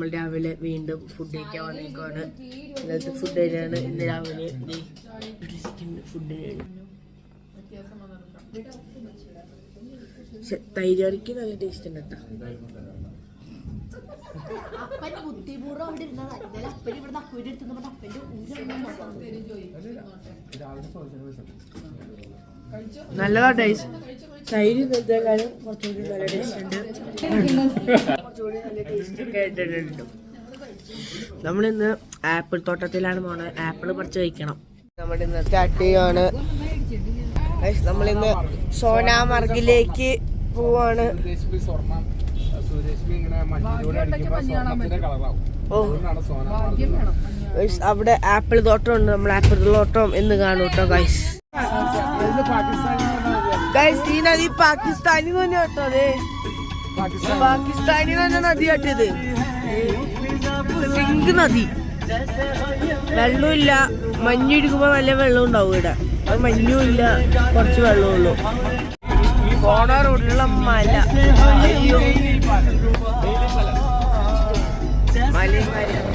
നമ്മൾ രാവിലെ വീണ്ടും ഫുഡ് കഴിക്കാൻ വന്നേക്കുവാണ്. ഇന്നത്തെ ഫുഡ് തന്നെയാണ്. ഇന്ന് രാവിലെ ഫുഡ് തൈര് കറിക്ക് നല്ല ടേസ്റ്റ് ഉണ്ട് കേട്ടോ. അപ്പൻ ബുദ്ധിപൂർവം അവിടെ ഇരുന്നതാ. ഇന്നലെ അപ്പൻ ഇവിടെ അക്കുവിന്റെ അടുത്ത് നമ്മുടെ അപ്പന്റെ നല്ലതാ ടേസ്റ്റ് തൈര് ഇന്നത്തേക്കാളും കുറച്ചുകൂടി നല്ല ടേസ്റ്റ് ഉണ്ട്. കുറച്ചുകൂടി നല്ല ടേസ്റ്റ് ഒക്കെ ആയിട്ടുണ്ട് നമ്മളിന്ന് ആപ്പിൾ തോട്ടത്തിലാണ് പോണത്. ആപ്പിൾ പറിച്ച് കഴിക്കണം. നമ്മുടെ ഇന്നത്തെ അട്ടിയാണ് നമ്മളിന്ന് സോനാമർഗിലേക്ക് പോവാണ്. അവിടെ ആപ്പിൾ തോട്ടം ഉണ്ട്. നമ്മൾ ആപ്പിൾ തോട്ടം എന്ന് കാണൂട്ടോ കേട്ടോ ഗൈസ് പാകിസ്ഥാനിൽ ഗൈസ് ഈ നദി പാകിസ്ഥാനിൽ തന്നെ കേട്ടോ അതെ. പാകിസ്ഥാനിൽ തന്നെ നദി കേട്ടത് സിങ്ക് നദി. വെള്ളമില്ല. മഞ്ഞിടിക്കുമ്പോ നല്ല വെള്ളം ഉണ്ടാവും ഇവിടെ. അത് മഞ്ഞും ഇല്ല. കുറച്ച് വെള്ളമേ ഉള്ളൂ. പോണ റോഡിലുള്ള മല. അയ്യോ. മലയും കാര്യങ്ങളും.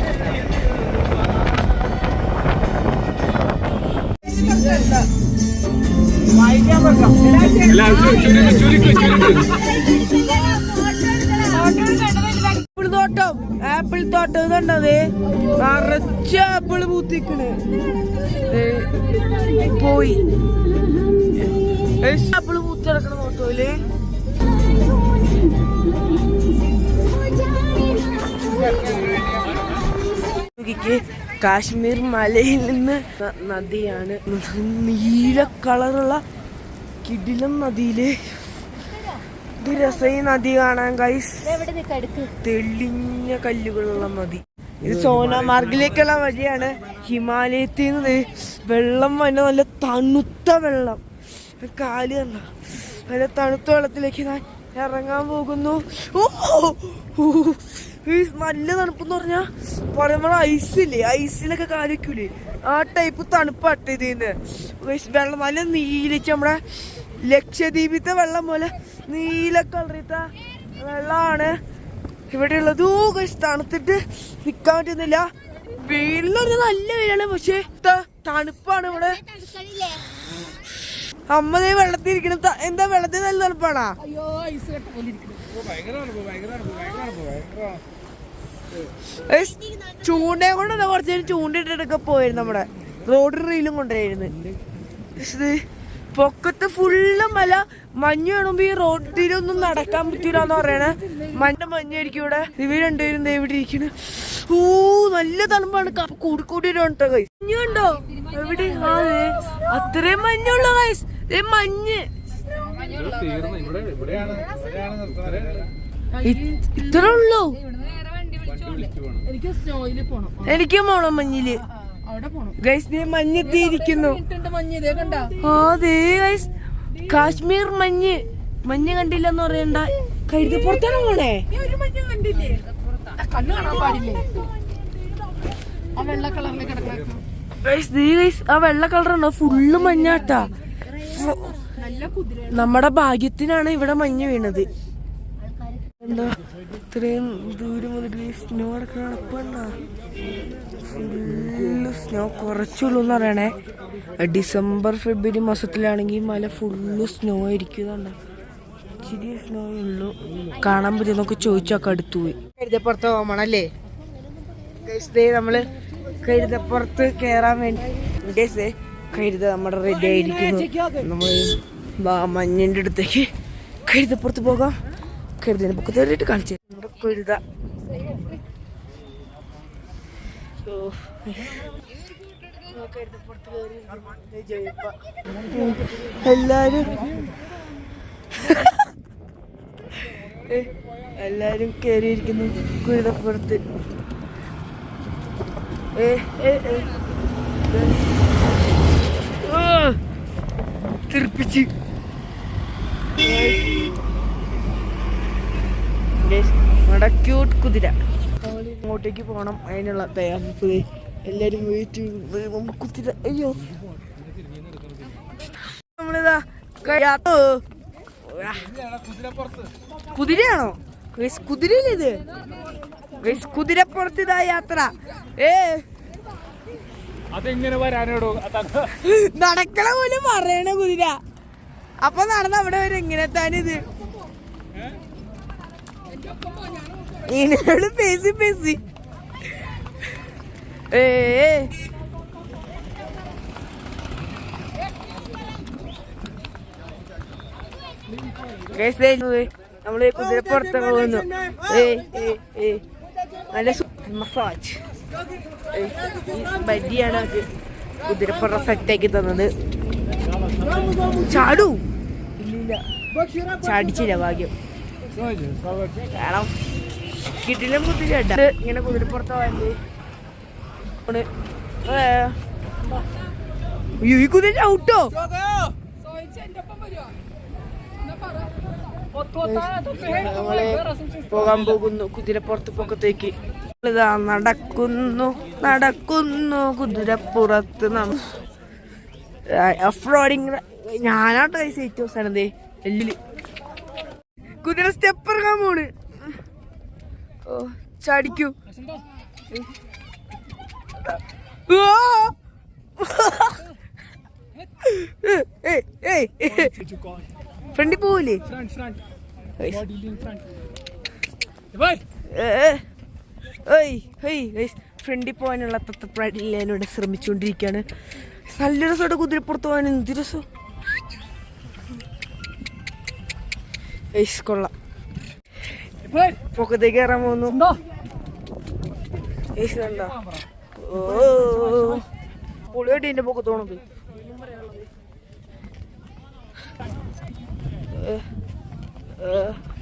ആപ്പിൾ തോട്ടം ആപ്പിൾ തോട്ടം ഇതുണ്ടതേ. നിറച്ച് ആപ്പിൾ പൂത്തിക്കണ് പോയി. ആപ്പിൾ പൂത്തിടക്കണ തോട്ടോയിൽ നോക്കിക്കേ, കാശ്മീർ മലയിൽ നിന്ന് നദിയാണ്. നീല കളറുള്ള കിടിലം നദിയിൽ. രസയി നദി കാണാൻ കൈസ് തെളിഞ്ഞ കല്ലുകളുള്ള നദി. ഇത് സോനാമാർഗിലേക്കുള്ള വഴിയാണ്. ഹിമാലയത്തിൽ നിന്ന് വെള്ളം വന്ന നല്ല തണുത്ത വെള്ളം. കാൽ കണ്ട? നല്ല തണുത്ത വെള്ളത്തിലേക്ക് ഞാൻ ഇറങ്ങാൻ പോകുന്നു. ഓ, ഈ നല്ല തണുപ്പെന്ന് പറഞ്ഞാ പറയുമ്പോൾ ഐസില്ലേ ഐസിലൊക്കെ കാലിക്കൂലേ? ആ ടൈപ്പ് തണുപ്പാട്ട് ഇതിന്ന്. വെള്ളം നല്ല നീലിച്ച് നമ്മുടെ ലക്ഷദ്വീപിത്തെ വെള്ളം പോലെ നീല കളറിത്ത വെള്ളമാണ് ഇവിടെ ഉള്ളത് തണുത്തിട്ട് നിക്കാൻ പറ്റുന്നില്ല. വെയിലൊരു നല്ല വെയിലാണ്. പക്ഷെ തണുപ്പാണ് ഇവിടെ. അമ്മ ദേ വെള്ളത്തിൽ ഇരിക്കണം എന്താ വെള്ളത്തിൽ നല്ല തണുപ്പാണാ? ചൂണ്ടയെ കൊണ്ട് തന്നെ കുറച്ച് നേരം ചൂണ്ടിട്ടൊക്കെ പോയിരുന്നു നമ്മുടെ റോഡ് റീലും ഇത് പൊക്കത്ത് ഫുള്ള് മല. മഞ്ഞ് കാണുമ്പോ ഈ റോഡിലൊന്നും നടക്കാൻ പറ്റൂല എന്ന് പറയണേ. മഞ്ഞ മഞ്ഞായിരിക്കും ഇവിടെ. ഇവർ രണ്ടുപേരും ദേ ഇവിടെ ഊ ഓ നല്ല തണുപ്പാണ്. കൂടി കൂടി കൈസ് മഞ്ഞുണ്ടോ എവിടെ? ആ ദേ, അത്രയും മഞ്ഞുള്ള കൈസ് മഞ്ഞ്. ഇത് തീർന്നു. ഇവിടെ ഇവിടെയാണ്. ഇവിടെയാണ് നിർത്തുന്നത് ഇ- ഇത്ര ഉള്ളൂ. എനിക്ക് പോണം. മഞ്ഞിൽ. അവിടെ പോണം. ഗൈസ് നീ മഞ്ഞെത്തിയിരിക്കുന്നു ഗൈസ് കാശ്മീർ മഞ്ഞ്. മഞ്ഞ് കണ്ടില്ലെന്ന് പറയണ്ട. കഴുതി പുറത്താണ് പോണേ. ഒരു മഞ്ഞ് കണ്ടില്ലേ? കണ്ണു കാണാൻ പാടില്ലേ? ആ വെള്ള കളറിൽ കിടക്കണം ഗൈസ് നീ ഗൈസ് ആ വെള്ള കളറാണോ ഫുള്ള് മഞ്ഞാട്ടാ. നമ്മുടെ ഭാഗ്യത്തിനാണ് ഇവിടെ മഞ്ഞ് വീണത്. എന്താ ഇത്രയും ദൂരം മുതൽ സ്നോ കിടക്കണ ഫുള്ള് സ്നോ കുറച്ചുള്ളൂ എന്ന് പറയണേ. ഡിസംബർ ഫെബ്രുവരി മാസത്തിലാണെങ്കിൽ മല ഫുള്ള് സ്നോ ആയിരിക്കുന്നുണ്ട് ഇച്ചിരി സ്നോ ഉള്ളൂ. കാണാൻ പറ്റും നമുക്ക് ചോദിച്ചൊക്കെ അടുത്ത് പോയി. കരുതപ്പുറത്ത് പോകണല്ലേ നമ്മൾ കരുതപ്പുറത്ത് കേറാൻ വേണ്ടി. കരുത നമ്മുടെ റെഡി ആയിരിക്കുന്നു. നമ്മൾ മഞ്ഞിന്റെ അടുത്തേക്ക് കരുതപ്പുറത്ത് പോകാം. കരുതിനെ പൊക്കത്ത് കയറിയിട്ട് കാണിച്ചു നമ്മുടെ കരുത. എല്ലാരും. എല്ലാരും കേറിയിരിക്കുന്നു കുരുതപ്പുറത്ത് ഏ ഏ ഏ. തെറിപ്പിച്ച്. നമ്മുടെ ക്യൂട്ട് കുതിര. ഇങ്ങോട്ടേക്ക് പോകണം അതിനുള്ള തയ്യാറെടുപ്പ്. എല്ലാരും വെയിറ്റ് കുതിര. അയ്യോ. നമ്മളിതാ കുതിരയാണോ? കുതിരയില്ലേ ഇത്? കുതിരപ്പുറത്തിതാ യാത്ര. ഏ നടക്കണ പോലും പറയണ കുതിര. അപ്പൊ നടന്ന അവിടെ വരെ താനിത് ഇതിനോട് പേസി പേസി. ഏ നമ്മൾ കുതിരപ്പുറത്ത് പോകുന്നു. ഏ ഏ ഏ. നല്ല മസാജ്. ബജിയാണ് അത്. കുതിരപ്പുറം സെറ്റാക്കി തന്നത്. ചാടൂ. ഇല്ലില്ല. ചാടിച്ചില്ല ഭാഗ്യം. കാരണം കിട്ടില്ല കുതിരട്ട ഇങ്ങനെ കുതിരപ്പുറത്ത് പോയത് ഈ കുതിര ചവിട്ടോ? നമ്മളെ പോകാൻ പോകുന്നു കുതിരപ്പുറത്ത് പൊക്കത്തേക്ക്. ഇതാ നടക്കുന്നു നടക്കുന്നു കുതിരപ്പുറത്ത് നമ്മ ഓഫ് റോഡിങ് ഞാനാട്ടോ ഈ സീറ്റ് അവസാനതേ എല്ലിൽ. കുതിര സ്റ്റെപ്പ് ഇറങ്ങാൻ പോണ്. ഓ ചടിക്കൂ. ഫ്രണ്ടിൽ പോവില്ലേ ഫ്രണ്ട് ഫ്രണ്ട് ഏയ്. ബൈ ഫ്രണ്ടിൽ പോകാനുള്ള തത്തപ്രാടിൽ ഞാനിവിടെ ശ്രമിച്ചുകൊണ്ടിരിക്കുകയാണ്. നല്ല രസമായിട്ട് കുതിരപ്പുറത്ത് പോകാൻ. എന്ത് രസം. ഏയ്സ് കൊള്ളാം. പൊക്കത്തേക്ക് കയറാൻ പോകുന്നു. ഉണ്ടോ? കണ്ടോ ഓ. പുളിയോട്ടി എന്റെ പൊക്കത്ത് പോണത്.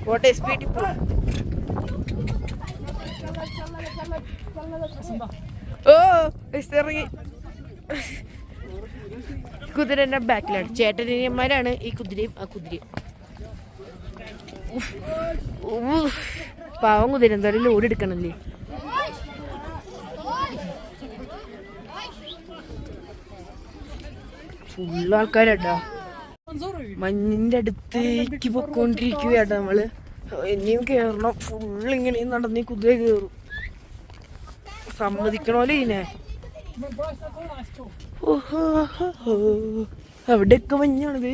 വാട്ട് സ്പീഡിൽ ടി ഓ ഇറങ്ങി. കുതിരന്റെ ബാക്കിലാണ് ചേട്ടനിയന്മാരാണ് ഈ കുതിരയും ആ കുതിരയും. പാവം കുതിര എന്തായാലും ലോഡ് എടുക്കണല്ലേ? ഫുള്ള് ആൾക്കാരാട്ടാ മഞ്ഞിന്റെ അടുത്തേക്ക് പൊക്കോണ്ടിരിക്കുകയാട്ടോ നമ്മൾ. ഇനിയും കേറണം. ഫുള്ള് ഇങ്ങനെ നടന്ന് കുതിര കേറും. സമ്മതിക്കണോലെ ഇതിനെ. അവിടെയൊക്കെ മഞ്ഞാണിത്.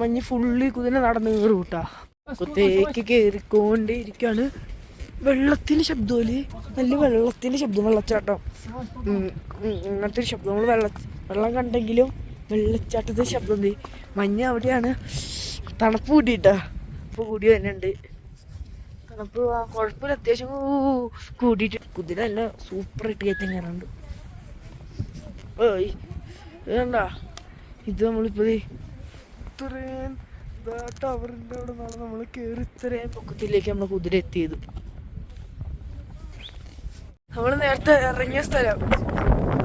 മഞ്ഞ് ഫുള്ളി കുതിര നടന്ന് കയറും കേട്ടാ. കുത്തേക്ക് കേറിക്കൊണ്ടേയിരിക്കാണ്. വെള്ളത്തിന്റെ ശബ്ദമല്ലേ നല്ല വെള്ളത്തിന്റെ ശബ്ദം വെള്ളച്ചാട്ടം. ഇങ്ങനത്തെ ഒരു ശബ്ദം. നമ്മൾ വെള്ള വെള്ളം കണ്ടെങ്കിലും വെള്ളച്ചാട്ടത്തിന്റെ ശബ്ദം ദേ. മഞ്ഞ അവിടെയാണ്. തണുപ്പ് കൂട്ടിയിട്ടാ ഇപ്പൊ കൂടി വരുന്നുണ്ട്. തണുപ്പ് കുഴപ്പമില്ല അത്യാവശ്യം കൂടിയിട്ട്. കുതിര നല്ല സൂപ്പറായിട്ട് കയറ്റം കയറുന്നുണ്ട് ഏയ് ഇതണ്ടാ? ഇത് നമ്മളിപ്പോ ദേ ഇത്രയും ടവറിന്റെ അവിടെ നിന്നാണ് നമ്മൾ കയറി ഇത്രയും പൊക്കത്തിലേക്ക് നമ്മൾ കുതിര എത്തിയത്. നമ്മൾ നേരത്തെ ഇറങ്ങിയ സ്ഥലം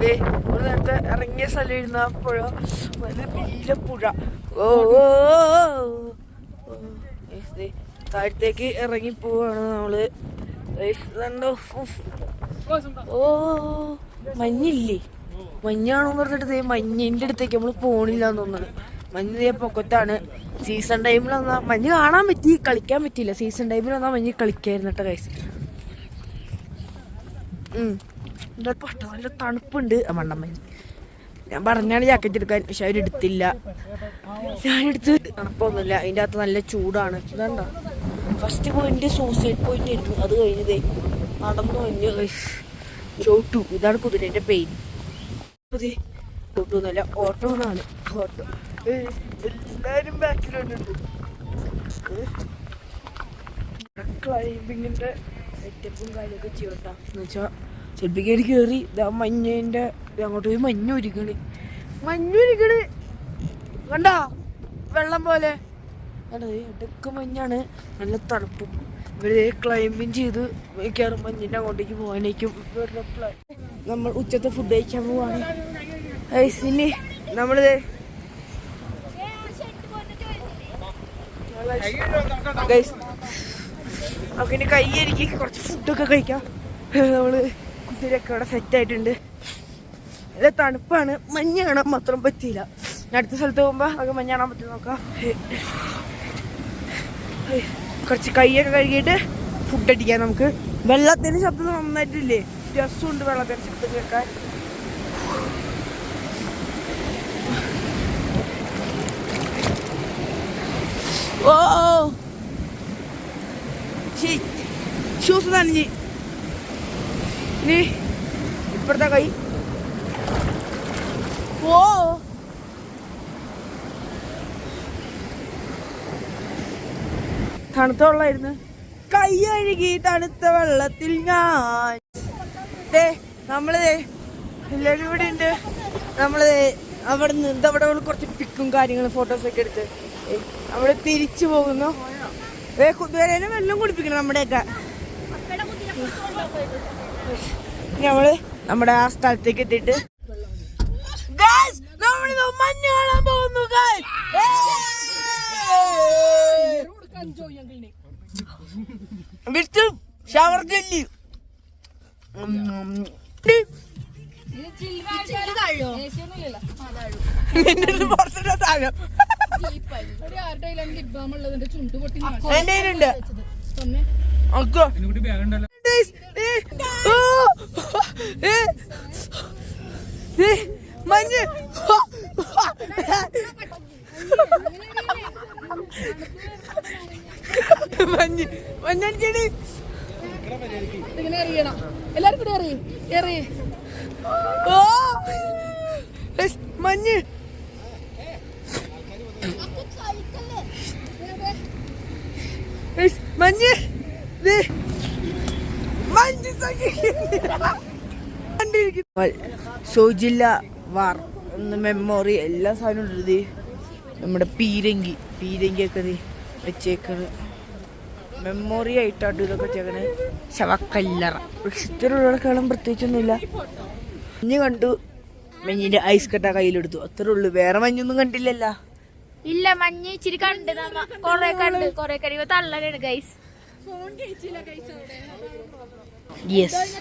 ഏ നമ്മൾ നേരത്തെ ഇറങ്ങിയ സ്ഥലം ഇരുന്ന പുഴ. നല്ല നീലപ്പുഴ ഓ ദേ, താഴത്തേക്ക് ഇറങ്ങി പോവാണ് നമ്മൾ. ഉഫ്. ഓ മഞ്ഞില്ലേ? മഞ്ഞാണോന്ന് പറഞ്ഞിട്ട് ദേ മഞ്ഞിന്റെ അടുത്തേക്ക് നമ്മൾ പോണില്ല എന്ന് തോന്നുന്നു. മഞ്ഞ് ദേ പൊക്കത്താണ്. സീസൺ ടൈമിൽ വന്നാ മഞ്ഞ് കാണാൻ പറ്റി കളിക്കാൻ പറ്റിയില്ല. സീസൺ ടൈമിൽ വന്നാൽ മഞ്ഞ് കളിക്കായിരുന്നു കേട്ടോ കൈസ് എന്താ പൊട്ട നല്ല തണുപ്പുണ്ട്. മണ്ണൻ ഞാൻ പറഞ്ഞാണ് ജാക്കറ്റ് എടുക്കാൻ പക്ഷെ അവരെടുത്തില്ല ഞാനെടുത്ത് തണുപ്പൊന്നുമില്ല. അതിന്റെ അകത്ത് നല്ല ചൂടാണ്. ഇതാണ്ട ഫസ്റ്റ് പോയിന്റ് സൂസൈഡ് പോയിന്റ് ആയിരുന്നു. അത് കഴിഞ്ഞതേ നടന്നു കഴിഞ്ഞ് ചോട്ടു. ഇതാണ് കുതിരേന്റെ പെയിൻ അതെ നല്ല ഓട്ടോ എന്നാണ് ഓട്ടോ. എല്ലാരും ബാക്കിലുണ്ട് ക്ലൈമ്പിങ്ങിന്റെ സെറ്റപ്പും കാര്യമൊക്കെ ചെയ്യട്ടാ. എന്ന് വെച്ചാ ചിലപ്പോ കയറി കയറി ഇതാ മഞ്ഞേന്റെ അങ്ങോട്ട് പോയി മഞ്ഞ് ഒരുക്കണ്. മഞ്ഞൊരുക്കണ് കണ്ട? വെള്ളം പോലെ. ഇടയ്ക്ക് മഞ്ഞാണ്. നല്ല തണുപ്പും. ഇവർ ക്ലൈമ്പിങ് ചെയ്ത് മിക്കവാറും മഞ്ഞിന്റെ അങ്ങോട്ടേക്ക് പോകാനേക്കും ഇവരുടെ നമ്മൾ ഉച്ചത്തെ ഫുഡ് കഴിക്കാൻ പോവാണ്. ഐസിനി നമ്മളിത് ഗൈസ് നമുക്ക് കൈ കൈയരിക്ക് കുറച്ച് ഫുഡൊക്കെ കഴിക്കാം. നമ്മൾ കുതിരയൊക്കെ ഇവിടെ സെറ്റ് ആയിട്ടുണ്ട്. നല്ല തണുപ്പാണ്. മഞ്ഞ് കാണാൻ മാത്രം പറ്റിയില്ല. അടുത്ത സ്ഥലത്ത് പോകുമ്പോ നമുക്ക് മഞ്ഞ് കാണാൻ പറ്റും നോക്കാം. കുറച്ച് കൈയൊക്കെ കഴുകിയിട്ട് ഫുഡ് അടിക്കാം നമുക്ക്. വെള്ളത്തിന് ശബ്ദം നന്നായിട്ടില്ലേ? രസമുണ്ട് വെള്ളത്തിന് ശബ്ദം കേൾക്കാൻ. ഓ ഷൂസ് നനഞ്ഞ് ഇനി ഇപ്പുറത്തെ കൈ. ഓ തണുത്ത വെള്ളമായിരുന്നു. കൈ തണുത്ത വെള്ളത്തിൽ ഞാൻ. നമ്മൾ എല്ലാവരും ഇവിടെ ഉണ്ട്. നമ്മളെ അവിടെ നിന്ന് ഇതവിടെ കുറച്ച് പിക്കും കാര്യങ്ങളും ഫോട്ടോസൊക്കെ എടുത്ത്. ഏ, നമ്മൾ തിരിച്ചു പോകുന്നു. വേറെ വെള്ളം കുടിപ്പിക്കണം നമ്മുടെയൊക്കെ. നമ്മൾ നമ്മുടെ ആ സ്ഥലത്തേക്ക് എത്തിയിട്ട്. നമ്മളിത് മഞ്ഞ് കാണാൻ പോകുന്നു! With shower jelly. എന്റെ കയ്യിലുണ്ട്. മഞ്ഞ് മഞ്ഞ് മഞ്ഞടിച്ചേടി ഇങ്ങനെ എറിയണം എല്ലാരും കൂടെ എറിയും എറി ഓ മഞ്ഞ് Guys, മഞ്ഞ് ദേ, മഞ്ഞ് സോജില്ല വാർ എന്ന മെമ്മോറി എല്ലാ സാധനവും ഉള്ളത് ദേ. നമ്മുടെ പീരങ്കി പീരങ്കിയൊക്കെ ദേ വെച്ചേക്കണ്. മെമ്മോറി ആയിട്ടാണ് ഇതൊക്കെ വെച്ചേക്കണ്. ശവക്കല്ലറ. വൃക്ഷത്തിലുള്ളവർക്കാളും പ്രത്യേകിച്ചൊന്നുമില്ല. മഞ്ഞ് കണ്ടു. മഞ്ഞിന്റെ ഐസ് കട്ട കയ്യിലെടുത്തു. അത്രേ ഉള്ളു. വേറെ മഞ്ഞൊന്നും കണ്ടില്ലല്ലോ. ഇല്ല മഞ്ഞ് ഇച്ചിരി കണ്ട്. നമ്മ കൊറേ കണ്ട്. കൊറേ കഴിയുമ്പോ തള്ളലാണ് ഗൈസ് യെസ്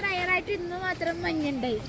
റയറായിട്ട് ഇന്ന് മാത്രം മഞ്ഞുണ്ടായി